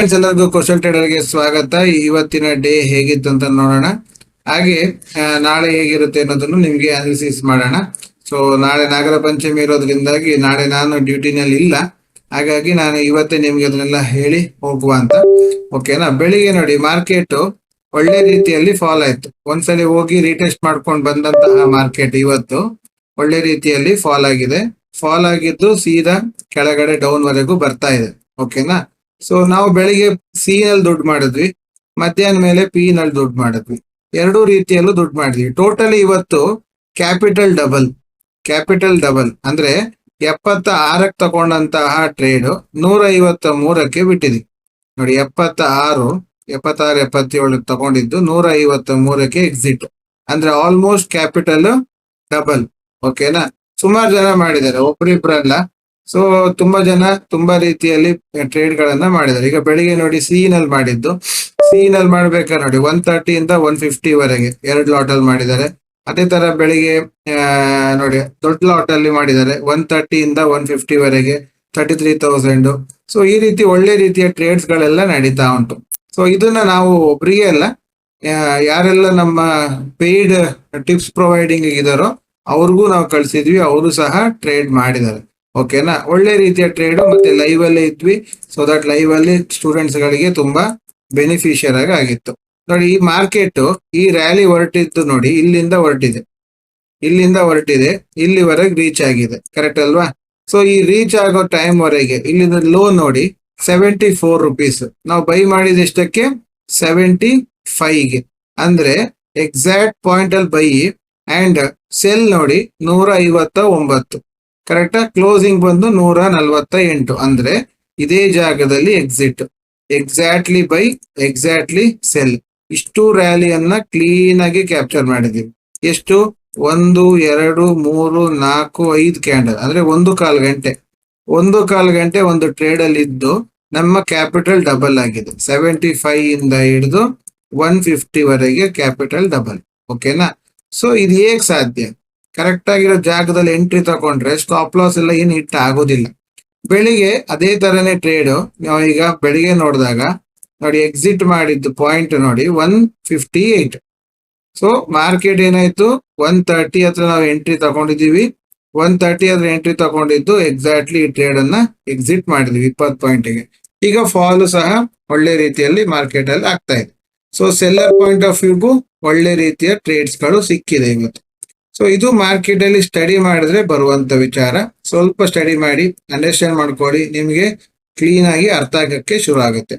ಎಲ್ಲರಿಗೂ ಕೌಶಲ್ ಟ್ರೇಡರ್ಗೆ ಸ್ವಾಗತ. ಇವತ್ತಿನ ಡೇ ಹೇಗಿತ್ತು ಅಂತ ನೋಡೋಣ. ಹಾಗೆ ನಾಳೆ ಹೇಗಿರುತ್ತೆ ಅನ್ನೋದನ್ನು ನಿಮ್ಗೆ ಅನಾಲಿಸಿಸ್ ಮಾಡೋಣ. ಸೊ ನಾಳೆ ನಾಗರ ಪಂಚಮಿ ಇರೋದ್ರಿಂದಾಗಿ ನಾಳೆ ನಾನು ಡ್ಯೂಟಿನಲ್ಲಿ ಇಲ್ಲ. ಹಾಗಾಗಿ ನಾನು ಇವತ್ತೇ ನಿಮ್ಗೆ ಅದನ್ನೆಲ್ಲ ಹೇಳಿ ಹೋಗುವ ಅಂತ. ಓಕೆನಾ ಬೆಳಿಗ್ಗೆ ನೋಡಿ ಮಾರ್ಕೆಟ್ ಒಳ್ಳೆ ರೀತಿಯಲ್ಲಿ ಫಾಲ್ ಆಯ್ತು. ಒಂದ್ಸಲಿ ಹೋಗಿ ರೀಟೆಸ್ಟ್ ಮಾಡ್ಕೊಂಡು ಬಂದಂತಹ ಮಾರ್ಕೆಟ್ ಇವತ್ತು ಒಳ್ಳೆ ರೀತಿಯಲ್ಲಿ ಫಾಲ್ ಆಗಿದೆ. ಫಾಲ್ ಆಗಿದ್ದು ಸೀದಾ ಕೆಳಗಡೆ ಡೌನ್ ವರೆಗೂ ಬರ್ತಾ ಇದೆ. ಓಕೆನಾ ಸೊ ನಾವು ಬೆಳಿಗ್ಗೆ ಸಿ ನಲ್ಲಿ ದುಡ್ಡು ಮಾಡಿದ್ವಿ, ಮಧ್ಯಾಹ್ನ ಮೇಲೆ ಪಿ ನಲ್ಲಿ ದುಡ್ಡು ಮಾಡಿದ್ವಿ. ಎರಡೂ ರೀತಿಯಲ್ಲೂ ದುಡ್ಡು ಮಾಡಿದ್ವಿ. ಟೋಟಲಿ ಇವತ್ತು ಕ್ಯಾಪಿಟಲ್ ಡಬಲ್ ಕ್ಯಾಪಿಟಲ್ ಡಬಲ್ ಅಂದ್ರೆ ಎಪ್ಪತ್ತ ಆರಕ್ಕೆ ತಗೊಂಡಂತಹ ಟ್ರೇಡ್ ನೂರ ಐವತ್ತ ಮೂರಕ್ಕೆ ಬಿಟ್ಟಿದ್ವಿ ನೋಡಿ ಎಪ್ಪತ್ತ ಆರು ಎಪ್ಪತ್ತಾರು ಎಪ್ಪತ್ತೇಳು ತಗೊಂಡಿದ್ದು ನೂರ ಐವತ್ತ ಮೂರಕ್ಕೆ ಎಕ್ಸಿಟ್ ಅಂದ್ರೆ ಆಲ್ಮೋಸ್ಟ್ ಕ್ಯಾಪಿಟಲ್ ಡಬಲ್ ಓಕೆನಾ ಸುಮಾರು ಜನ ಮಾಡಿದ್ದಾರೆ, ಒಬ್ರಿಬ್ರಲ್ಲ ಸೊ ತುಂಬಾ ಜನ ತುಂಬಾ ರೀತಿಯಲ್ಲಿ ಟ್ರೇಡ್ ಗಳನ್ನ ಮಾಡಿದ್ದಾರೆ. ಈಗ ಬೆಳಿಗ್ಗೆ ನೋಡಿ ಸಿ ನಲ್ಲಿ ಮಾಡಿದ್ದು. ಸಿ ನಲ್ಲಿ ಮಾಡ್ಬೇಕಾದ್ರೆ ನೋಡಿ ಒನ್ ತರ್ಟಿ ಇಂದ ಒನ್ ಫಿಫ್ಟಿ ವರೆಗೆ ಎರಡ್ ಲಾಟ್ ಅಲ್ಲಿ ಮಾಡಿದ್ದಾರೆ. ಅದೇ ತರ ಬೆಳಿಗ್ಗೆ ನೋಡಿ, ದೊಡ್ಡ ಲಾಟ್ ಅಲ್ಲಿ ಮಾಡಿದ್ದಾರೆ. ಒನ್ ತರ್ಟಿ ಇಂದ ಒನ್ ಫಿಫ್ಟಿ ವರೆಗೆ ತರ್ಟಿ ತ್ರೀ ತೌಸಂಡ್ ಸೊ ಈ ರೀತಿ ಒಳ್ಳೆ ರೀತಿಯ ಟ್ರೇಡ್ಸ್ ಗಳೆಲ್ಲ ನಡೀತಾ ಉಂಟು. ಸೊ ಇದನ್ನ ನಾವು ಒಬ್ರಿಗೆ ಅಲ್ಲ ಯಾರೆಲ್ಲ ನಮ್ಮ ಪೇಯ್ಡ್ ಟಿಪ್ಸ್ ಪ್ರೊವೈಡಿಂಗ್ ಇದಾರೋ, ಅವ್ರಿಗೂ ನಾವು ಕಳ್ಸಿದ್ವಿ. ಅವರು ಸಹ ಟ್ರೇಡ್ ಮಾಡಿದ್ದಾರೆ. ಓಕೆನಾ ಒಳ್ಳೆ ರೀತಿಯ ಟ್ರೇಡ್ ಮತ್ತೆ ಲೈವ್ ಅಲ್ಲೇ ಇದ್ವಿ. ಸೊ ದಟ್ ಲೈವ್ ಅಲ್ಲಿ ಸ್ಟೂಡೆಂಟ್ಸ್ ಗಳಿಗೆ ತುಂಬಾ ಬೆನಿಫಿಷಿಯರ್ ಆಗಿ ಆಗಿತ್ತು. ನೋಡಿ, ಈ ಮಾರ್ಕೆಟ್ ಈ ರ್ಯಾಲಿ ಹೊರಟಿದ್ದು ನೋಡಿ, ಇಲ್ಲಿಂದ ಹೊರಟಿದೆ. ಇಲ್ಲಿಂದ ಹೊರಟಿದೆ, ಇಲ್ಲಿವರೆಗೆ ರೀಚ್ ಆಗಿದೆ. ಕರೆಕ್ಟ್ ಅಲ್ವಾ? ಸೊ ಈ ರೀಚ್ ಆಗೋ ಟೈಮ್ ವರೆಗೆ, ಇಲ್ಲಿಂದ ಲೋ ನೋಡಿ ಸೆವೆಂಟಿ ಫೋರ್ ರುಪೀಸ್ ನಾವು ಬೈ ಮಾಡಿದ ಎಷ್ಟಕ್ಕೆ? ಸೆವೆಂಟಿ ಫೈವ್ಗೆ ಅಂದ್ರೆ ಎಕ್ಸಾಕ್ಟ್ ಪಾಯಿಂಟ್ ಅಲ್ಲಿ ಬೈ ಅಂಡ್ ಸೆಲ್ ನೋಡಿ ನೂರ ಐವತ್ತ ಒಂಬತ್ತು ಕರೆಕ್ಟಾ ಕ್ಲೋಸಿಂಗ್ ಬಂದು ನೂರ ನಲ್ವತ್ತ ಎಂಟು ಅಂದ್ರೆ ಇದೇ ಜಾಗದಲ್ಲಿ exit exactly buy exactly sell ಇಷ್ಟು ರ್ಯಾಲಿಯನ್ನ ಕ್ಲೀನ್ ಆಗಿ ಕ್ಯಾಪ್ಚರ್ ಮಾಡಿದೀವಿ ಎಷ್ಟು? ಒಂದು, ಎರಡು, ಮೂರು, ನಾಲ್ಕು, ಐದು ಕ್ಯಾಂಡಲ್ ಅಂದ್ರೆ ಒಂದು ಕಾಲು ಗಂಟೆ. ಒಂದು ಕಾಲು ಗಂಟೆ ಒಂದು ಟ್ರೇಡ್ ಅಲ್ಲಿ ಇದ್ದು ನಮ್ಮ ಕ್ಯಾಪಿಟಲ್ ಡಬಲ್ ಆಗಿದೆ. ಸೆವೆಂಟಿ ಫೈವ್ ಇಂದ ಹಿಡಿದು ಒನ್ ಫಿಫ್ಟಿ ವರೆಗೆ ಕ್ಯಾಪಿಟಲ್ ಡಬಲ್ ಓಕೆನಾ ಸೊ ಇದು ಹೇಗೆ ಸಾಧ್ಯ? ಕರೆಕ್ಟ್ ಆಗಿರೋ ಜಾಗದಲ್ಲಿ ಎಂಟ್ರಿ ತಗೊಂಡ್ರೆ ಸ್ಟಾಪ್ ಲಾಸ್ ಎಲ್ಲ ಏನು ಹಿಟ್ ಆಗೋದಿಲ್ಲ. ಬೆಳಿಗ್ಗೆ ಅದೇ ತರನೇ ಟ್ರೇಡ್ ನಾವು ಈಗ ಬೆಳಿಗ್ಗೆ ನೋಡಿದಾಗ ನೋಡಿ ಎಕ್ಸಿಟ್ ಮಾಡಿದ್ದು ಪಾಯಿಂಟ್ ನೋಡಿ one fifty eight so market ಏನಾಯ್ತು? ಒನ್ ತರ್ಟಿ ಹತ್ರ ನಾವು ಎಂಟ್ರಿ ತಗೊಂಡಿದೀವಿ ಒನ್ ತರ್ಟಿ ಹತ್ರ ಎಂಟ್ರಿ ತಗೊಂಡಿದ್ದು ಎಕ್ಸಾಕ್ಟ್ಲಿ ಈ ಟ್ರೇಡ್ ಅನ್ನ ಎಕ್ಸಿಟ್ ಮಾಡಿದ್ವಿ ಇಪ್ಪತ್ತು ಪಾಯಿಂಟ್ಗೆ ಈಗ ಫಾಲ್ ಸಹ ಒಳ್ಳೆ ರೀತಿಯಲ್ಲಿ ಮಾರ್ಕೆಟ್ ಅಲ್ಲಿ ಆಗ್ತಾ ಇದೆ. ಸೊ ಸೆಲ್ಲರ್ ಪಾಯಿಂಟ್ ಆಫ್ ವ್ಯೂಗೂ ಒಳ್ಳೆ ರೀತಿಯ ಟ್ರೇಡ್ಸ್ಗಳು ಸಿಕ್ಕಿದೆ ಇವತ್ತು. ಸೊ ಇದು ಮಾರ್ಕೆಟ್ ಅಲ್ಲಿ ಸ್ಟಡಿ ಮಾಡಿದ್ರೆ ಬರುವಂತ ವಿಚಾರ. ಸ್ವಲ್ಪ ಸ್ಟಡಿ ಮಾಡಿ ಅಂಡರ್ಸ್ಟ್ಯಾಂಡ್ ಮಾಡ್ಕೊಳ್ಳಿ, ನಿಮ್ಗೆ ಕ್ಲೀನ್ ಆಗಿ ಅರ್ಥ ಆಗಕ್ಕೆ ಶುರು ಆಗುತ್ತೆ.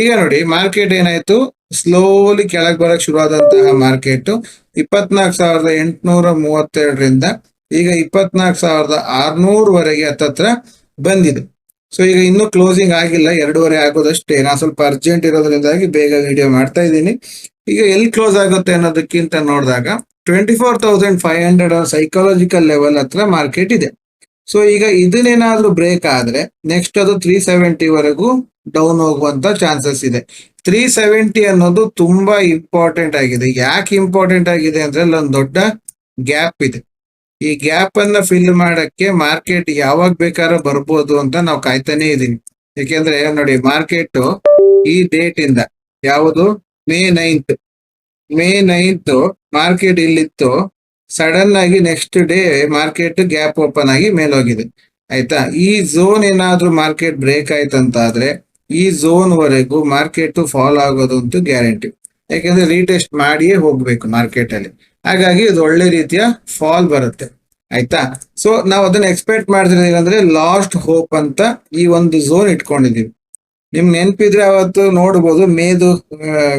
ಈಗ ನೋಡಿ ಮಾರ್ಕೆಟ್ ಏನಾಯ್ತು? ಸ್ಲೋಲಿ ಕೆಳಗೆ ಬರಕ್ ಶುರು ಆದಂತಹ ಮಾರ್ಕೆಟ್ ಇಪ್ಪತ್ನಾಲ್ಕು ಸಾವಿರದ ಎಂಟುನೂರ ಮೂವತ್ತೆರಡರಿಂದ ಈಗ ಇಪ್ಪತ್ನಾಲ್ಕು ಸಾವಿರದ ಆರ್ನೂರವರೆಗೆ ಹತ್ತತ್ರ ಬಂದಿದೆ. ಸೊ ಈಗ ಇನ್ನೂ ಕ್ಲೋಸಿಂಗ್ ಆಗಿಲ್ಲ, ಎರಡೂವರೆ ಆಗೋದಷ್ಟೇ. ನಾನು ಸ್ವಲ್ಪ ಅರ್ಜೆಂಟ್ ಇರೋದ್ರಿಂದಾಗಿ ಬೇಗ ವಿಡಿಯೋ ಮಾಡ್ತಾ ಇದ್ದೀನಿ. ಈಗ ಎಲ್ಲಿ ಕ್ಲೋಸ್ ಆಗುತ್ತೆ ಅನ್ನೋದಕ್ಕಿಂತ ನೋಡಿದಾಗ twenty four thousand five hundred psychological level ಹತ್ರ ಮಾರ್ಕೆಟ್ ಇದೆ. ಸೊ ಈಗ ಇದನ್ನೇನಾದ್ರೂ ಬ್ರೇಕ್ ಆದ್ರೆ ನೆಕ್ಸ್ಟ್ ಅದು ತ್ರೀ ಸೆವೆಂಟಿ ವರೆಗೂ ಡೌನ್ ಹೋಗುವಂತ ಚಾನ್ಸಸ್ ಇದೆ. ತ್ರೀ ಸೆವೆಂಟಿ ಅನ್ನೋದು ತುಂಬಾ ಇಂಪಾರ್ಟೆಂಟ್ ಆಗಿದೆ. ಯಾಕೆ ಇಂಪಾರ್ಟೆಂಟ್ ಆಗಿದೆ ಅಂದ್ರೆ ಅಲ್ಲೊಂದು ದೊಡ್ಡ ಗ್ಯಾಪ್ ಇದೆ. ಈ ಗ್ಯಾಪ್ ಅನ್ನ ಫಿಲ್ ಮಾಡಕ್ಕೆ ಮಾರ್ಕೆಟ್ ಯಾವಾಗ ಬೇಕಾದ್ರೂ ಬರ್ಬೋದು ಅಂತ ನಾವು ಕಾಯ್ತಾನೆ ಇದೀನಿ ಯಾಕೆಂದ್ರೆ ನೋಡಿ ಮಾರ್ಕೆಟ್ ಈ ಡೇಟ್ ಇಂದ ಯಾವುದು? May ninth May ninth market ಇಲ್ಲಿತ್ತು. Sudden ಆಗಿ next day market gap open ಆಗಿ ಮೇಲೋಗಿದೆ. ಆಯ್ತಾ? ಈ ಝೋನ್ ಏನಾದ್ರೂ ಮಾರ್ಕೆಟ್ ಬ್ರೇಕ್ ಆಯ್ತಂತಾದ್ರೆ ಈ ಝೋನ್ ವರೆಗೂ ಮಾರ್ಕೆಟ್ ಫಾಲ್ ಆಗೋದು ಅಂತೂ ಗ್ಯಾರಂಟಿ ಯಾಕೆಂದ್ರೆ ರೀಟೆಸ್ಟ್ ಮಾಡಿಯೇ ಹೋಗ್ಬೇಕು ಮಾರ್ಕೆಟ್ ಅಲ್ಲಿ. ಹಾಗಾಗಿ ಇದು ಒಳ್ಳೆ ರೀತಿಯ ಫಾಲ್ ಬರುತ್ತೆ. ಆಯ್ತಾ? ಸೊ ನಾವು ಅದನ್ನ ಎಕ್ಸ್ಪೆಕ್ಟ್ ಮಾಡಿದ್ರೆ ಏನಂದ್ರೆ ಲಾಸ್ಟ್ ಹೋಪ್ ಅಂತ ಈ ಒಂದು ಝೋನ್ ಇಟ್ಕೊಂಡಿದೀವಿ ನಿಮ್ ನೆನ್ಪಿದ್ರೆ ಅವತ್ತು ನೋಡ್ಬೋದು. ಮೇದು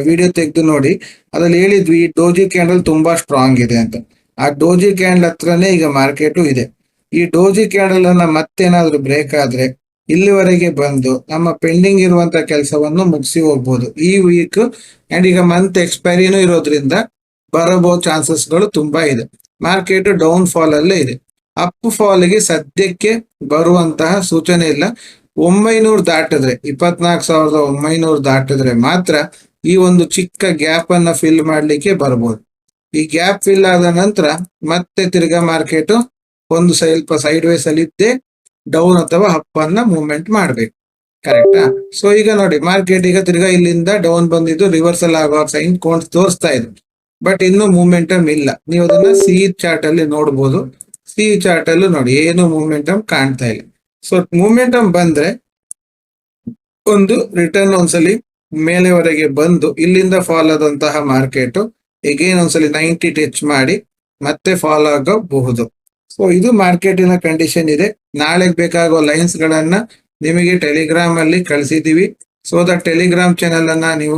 ವಿಡಿಯೋ ತೆಗೆದು ನೋಡಿ. ಅದ್ರಲ್ಲಿ ಹೇಳಿದ್ವಿ, ಈ ಡೋಜಿ ಕ್ಯಾಂಡಲ್ ತುಂಬಾ ಸ್ಟ್ರಾಂಗ್ ಇದೆ ಅಂತ. ಆ ಡೋಜಿ ಕ್ಯಾಂಡಲ್ ಹತ್ರನೇ ಈಗ ಮಾರ್ಕೆಟು ಇದೆ. ಈ ಡೋಜಿ ಕ್ಯಾಂಡಲ್ ಅನ್ನ ಮತ್ತೇನಾದ್ರೂ ಬ್ರೇಕ್ ಆದ್ರೆ ಇಲ್ಲಿವರೆಗೆ ಬಂದು ನಮ್ಮ ಪೆಂಡಿಂಗ್ ಇರುವಂತ ಕೆಲಸವನ್ನು ಮುಗಿಸಿ ಹೋಗ್ಬೋದು. ಈ ವೀಕ್ ಅಂಡ್ ಈಗ ಮಂತ್ ಎಕ್ಸ್ಪೈರಿನೂ ಇರೋದ್ರಿಂದ ಬರಬೋ ಚಾನ್ಸಸ್ಗಳು ತುಂಬಾ ಇದೆ. ಮಾರ್ಕೆಟ್ ಡೌನ್ ಫಾಲ್ ಅಲ್ಲೇ ಇದೆ. ಅಪ್ ಫಾಲ್ಗೆ ಸದ್ಯಕ್ಕೆ ಬರುವಂತಹ ಸೂಚನೆ ಇಲ್ಲ. ಒಂಬೈನೂರು ದಾಟಿದ್ರೆ, ಇಪ್ಪತ್ನಾಲ್ಕು ಸಾವಿರದ ಒಂಬೈನೂರು ದಾಟಿದ್ರೆ ಮಾತ್ರ ಈ ಒಂದು ಚಿಕ್ಕ ಗ್ಯಾಪ್ ಅನ್ನ ಫಿಲ್ ಮಾಡ್ಲಿಕ್ಕೆ ಬರ್ಬೋದು. ಈ ಗ್ಯಾಪ್ ಫಿಲ್ ಆದ ನಂತರ ಮತ್ತೆ ತಿರ್ಗಾ ಮಾರ್ಕೆಟ್ ಒಂದು ಸ್ವಲ್ಪ ಸೈಡ್ ವೇಸ್ ಅಲ್ಲಿ ಇದ್ದೇ ಡೌನ್ ಅಥವಾ ಅಪ್ ಅನ್ನ ಮೂವ್ಮೆಂಟ್ ಮಾಡ್ಬೇಕು. ಕರೆಕ್ಟಾ ಸೊ ಈಗ ನೋಡಿ ಮಾರ್ಕೆಟ್ ಈಗ ತಿರ್ಗಾ ಇಲ್ಲಿಂದ ಡೌನ್ ಬಂದಿದ್ದು ರಿವರ್ಸಲ್ ಆಗುವ ಸೈನ್ ಕೊಂಡ್ ತೋರಿಸ್ತಾ ಇದೆ. ಬಟ್ ಇನ್ನು ಮೂಮೆಂಟಮ್ ಇಲ್ಲ. ನೀವು ಅದನ್ನ ಸಿ ಚಾರ್ಟ್ ಅಲ್ಲಿ ನೋಡ್ಬೋದು. ಸಿ ಚಾರ್ಟ್ ಅಲ್ಲೂ ನೋಡಿ, ಏನು ಮೂಮೆಂಟಮ್ ಕಾಣ್ತಾ ಇಲ್ಲ. ಸೊ ಮೂಮೆಂಟಮ್ ಬಂದ್ರೆ ಒಂದು ರಿಟರ್ನ್ ಒಂದ್ಸಲಿ ಮೇಲೆವರೆಗೆ ಬಂದು ಇಲ್ಲಿಂದ ಫಾಲ್ ಆದಂತಹ ಮಾರ್ಕೆಟ್ ಎಗೇನ್ ಒಂದ್ಸಲಿ ನೈಂಟಿ ಟಚ್ ಮಾಡಿ ಮತ್ತೆ ಫಾಲ್ ಆಗಬಹುದು. ಸೊ ಇದು ಮಾರ್ಕೆಟಿನ ಕಂಡೀಷನ್ ಇದೆ. ನಾಳೆ ಬೇಕಾಗೋ ಲೈನ್ಸ್ ಗಳನ್ನ ನಿಮಗೆ ಟೆಲಿಗ್ರಾಮ್ ಅಲ್ಲಿ ಕಳಿಸಿದೀವಿ. ಸೊ ದಟ್ ಟೆಲಿಗ್ರಾಮ್ ಚಾನೆಲ್ ಅನ್ನ ನೀವು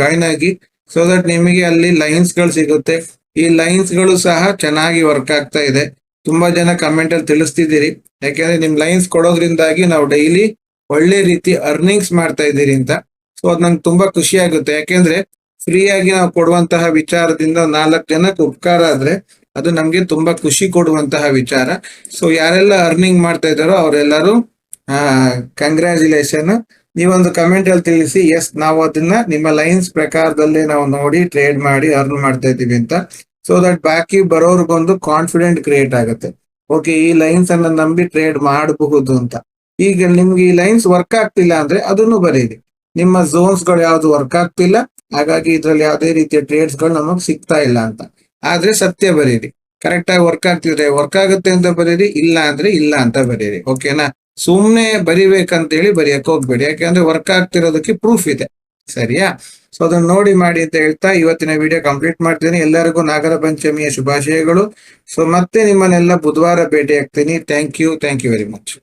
ಜಾಯಿನ್ ಆಗಿ ಸೊ ದಟ್ ನಿಮಗೆ ಅಲ್ಲಿ ಲೈನ್ಸ್ಗಳು ಸಿಗುತ್ತೆ. ಈ ಲೈನ್ಸ್ಗಳು ಸಹ ಚೆನ್ನಾಗಿ ವರ್ಕ್ ಆಗ್ತಾ ಇದೆ. ತುಂಬಾ ಜನ ಕಮೆಂಟ್ ಅಲ್ಲಿ ತಿಳಿಸ್ತಿದ್ದೀರಿ. ಯಾಕೆಂದ್ರೆ ನಿಮ್ ಲೈನ್ಸ್ ಕೊಡೋದ್ರಿಂದಾಗಿ ನಾವು ಡೈಲಿ ಒಳ್ಳೆ ರೀತಿ ಅರ್ನಿಂಗ್ಸ್ ಮಾಡ್ತಾ ಇದ್ದೀರಿ ಅಂತ. ಸೊ ಅದ್ ನಂಗೆ ತುಂಬಾ ಖುಷಿ ಆಗುತ್ತೆ. ಯಾಕೆಂದ್ರೆ ಫ್ರೀ ಆಗಿ ನಾವು ಕೊಡುವಂತಹ ವಿಚಾರದಿಂದ ನಾಲ್ಕು ಜನಕ್ಕೆ ಉಪಕಾರ ಆದ್ರೆ ಅದು ನಮ್ಗೆ ತುಂಬಾ ಖುಷಿ ಕೊಡುವಂತಹ ವಿಚಾರ. ಸೊ ಯಾರೆಲ್ಲ ಅರ್ನಿಂಗ್ ಮಾಡ್ತಾ ಇದ್ದಾರೋ ಅವರೆಲ್ಲರೂ ಕಂಗ್ರ್ಯಾಚುಲೇಷನ್ ನೀವೊಂದು ಕಮೆಂಟ್ ಅಲ್ಲಿ ತಿಳಿಸಿ ಎಸ್ ನಾವು ಅದನ್ನ ನಿಮ್ಮ ಲೈನ್ಸ್ ಪ್ರಕಾರದಲ್ಲಿ ನಾವು ನೋಡಿ ಟ್ರೇಡ್ ಮಾಡಿ ಅರ್ನ್ ಮಾಡ್ತಾ ಇದ್ದೀವಿ ಅಂತ. ಸೊ ದಟ್ ಬಾಕಿ ಬರೋರ್ಗೊಂದು ಕಾನ್ಫಿಡೆಂಟ್ ಕ್ರಿಯೇಟ್ ಆಗುತ್ತೆ. ಓಕೆ ಈ ಲೈನ್ಸ್ ಅನ್ನ ನಂಬಿ ಟ್ರೇಡ್ ಮಾಡಬಹುದು ಅಂತ. ಈಗ ನಿಮ್ಗೆ ಈ ಲೈನ್ಸ್ ವರ್ಕ್ ಆಗ್ತಿಲ್ಲ ಅಂದ್ರೆ ಅದನ್ನು ಬರೀರಿ. ನಿಮ್ಮ ಝೋನ್ಸ್ಗಳು ಯಾವ್ದು ವರ್ಕ್ ಆಗ್ತಿಲ್ಲ, ಹಾಗಾಗಿ ಇದ್ರಲ್ಲಿ ಯಾವುದೇ ರೀತಿಯ ಟ್ರೇಡ್ಸ್ಗಳು ನಮಗ್ ಸಿಗ್ತಾ ಇಲ್ಲ ಅಂತ. ಆದ್ರೆ ಸತ್ಯ ಬರೀರಿ. ಕರೆಕ್ಟ್ ಆಗಿ ವರ್ಕ್ ಆಗ್ತಿದ್ರೆ ವರ್ಕ್ ಆಗುತ್ತೆ ಅಂತ ಬರೀರಿ, ಇಲ್ಲ ಅಂದ್ರೆ ಇಲ್ಲ ಅಂತ ಬರೀರಿ. ಓಕೆನಾ ಸುಮ್ನೆ ಬರಿಬೇಕಂತೇಳಿ ಬರೆಯಕ್ ಹೋಗ್ಬೇಡಿ. ಯಾಕೆಂದ್ರೆ ವರ್ಕ್ ಆಗ್ತಿರೋದಕ್ಕೆ ಪ್ರೂಫ್ ಇದೆ. ಸರಿಯಾ? ಸೊ ಅದನ್ನ ನೋಡಿ ಮಾಡಿ ಅಂತ ಹೇಳ್ತಾ ಇವತ್ತಿನ ವಿಡಿಯೋ ಕಂಪ್ಲೀಟ್ ಮಾಡ್ತೀನಿ. ಎಲ್ಲರಿಗೂ ನಾಗರ ಪಂಚಮಿಯ ಶುಭಾಶಯಗಳು. ಸೊ ಮತ್ತೆ ನಿಮ್ಮನ್ನೆಲ್ಲ ಬುಧವಾರ ಭೇಟಿ ಆಗ್ತೀನಿ thank you thank you very much